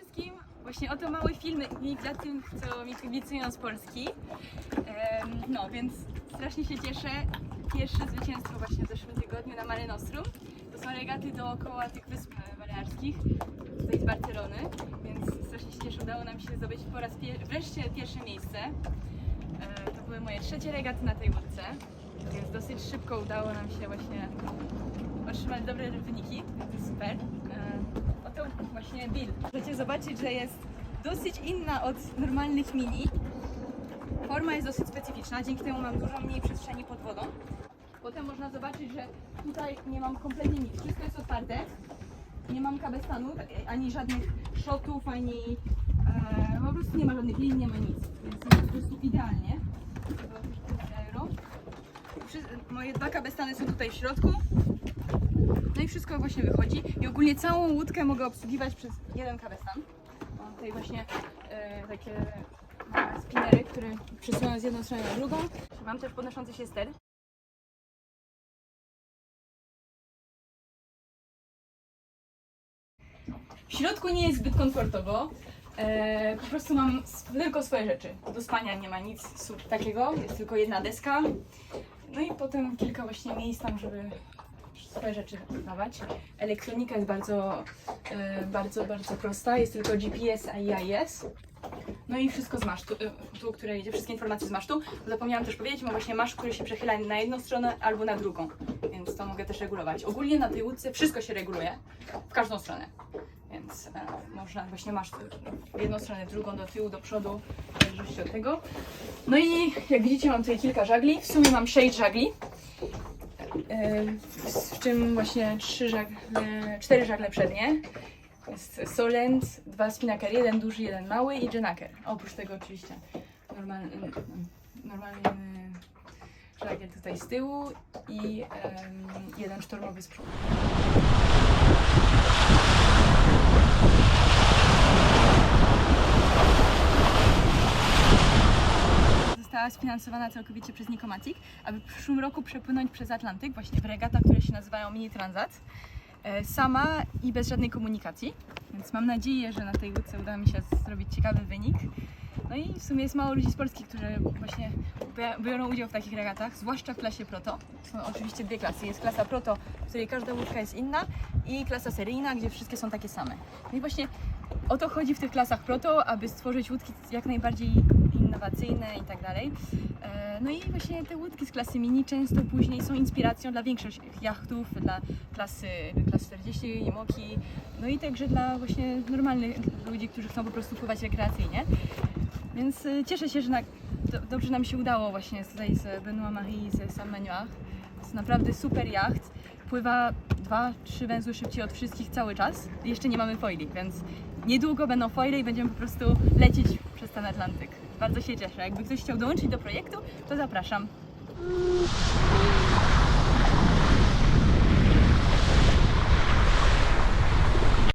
wszystkim. Właśnie oto mały filmik dla tych, co mi kibicują z Polski. Em, no, więc strasznie się cieszę. Pierwsze zwycięstwo właśnie w zeszłym tygodniu na Mare Nostrum. To są regaty dookoła tych wysp balearskich, tutaj z Barcelony, więc strasznie się cieszę. Udało nam się zdobyć po raz pier- wreszcie pierwsze miejsce. E, to były moje trzecie regaty na tej łódce, więc dosyć szybko udało nam się właśnie otrzymać dobre wyniki, to jest super. E, Oto właśnie Bill. Możecie zobaczyć, że jest dosyć inna od normalnych mini. Forma jest dosyć specyficzna, dzięki temu mam dużo mniej przestrzeni pod wodą. Potem można zobaczyć, że tutaj nie mam kompletnie nic, wszystko jest otwarte. Nie mam kabestanu, ani żadnych shotów, ani e, po prostu nie ma żadnych linii, nie ma nic. Więc jest po prostu idealnie. Euro. Wszy- Moje dwa kabestany są tutaj w środku. No i wszystko właśnie wychodzi. I ogólnie całą łódkę mogę obsługiwać przez jeden kabestan. Mam tutaj właśnie e, takie małe spinnery, które przesuwają z jedną stronę na drugą. Mam też podnoszący się ster. W środku nie jest zbyt komfortowo. E, po prostu mam tylko swoje rzeczy. Do spania nie ma nic takiego, jest tylko jedna deska. No i potem kilka właśnie miejsc tam, żeby swoje rzeczy dawać. Elektronika jest bardzo, e, bardzo, bardzo prosta. Jest tylko GPS, a EIS. No i wszystko z masztu, e, tu, które idzie, wszystkie informacje z masztu. Zapomniałam też powiedzieć, mam właśnie maszt, który się przechyla na jedną stronę albo na drugą, więc to mogę też regulować. Ogólnie na tej łódce wszystko się reguluje, w każdą stronę. Więc e, można właśnie masz jedną stronę, drugą, do tyłu, do przodu, w zależności od tego. No i jak widzicie mam tutaj kilka żagli, w sumie mam 6 żagli. E, w czym właśnie trzy żagle, cztery żagle przednie. Jest Solent, dwa spinnaker, jeden duży, jeden mały i jenaker. Oprócz tego oczywiście normalny, normalny żagiel tutaj z tyłu i em, jeden sztormowy z przodu. Została sfinansowana całkowicie przez Nikomatic, aby w przyszłym roku przepłynąć przez Atlantyk właśnie w regatach, które się nazywają Mini Transat. e, Sama i bez żadnej komunikacji, więc mam nadzieję, że na tej łódce uda mi się zrobić ciekawy wynik. No i w sumie jest mało ludzi z Polski, którzy właśnie biorą udział w takich regatach, zwłaszcza w klasie proto. Są oczywiście dwie klasy. Jest klasa proto, w której każda łódka jest inna i klasa seryjna, gdzie wszystkie są takie same. No i właśnie o to chodzi w tych klasach proto, aby stworzyć łódki jak najbardziej innowacyjne i tak dalej. E, No i właśnie te łódki z klasy mini często później są inspiracją dla większych jachtów, dla klasy, klasy 40, Imoki, no i także dla właśnie normalnych ludzi, którzy chcą po prostu pływać rekreacyjnie. Więc e, cieszę się, że na, do, dobrze nam się udało właśnie tutaj z Benoît Marie z Sam Manoir. To jest naprawdę super jacht. Pływa dwa, trzy węzły szybciej od wszystkich cały czas. Jeszcze nie mamy foili, więc niedługo będą foile i będziemy po prostu lecieć przez ten Atlantyk. Bardzo się cieszę. Jakby ktoś chciał dołączyć do projektu, to zapraszam.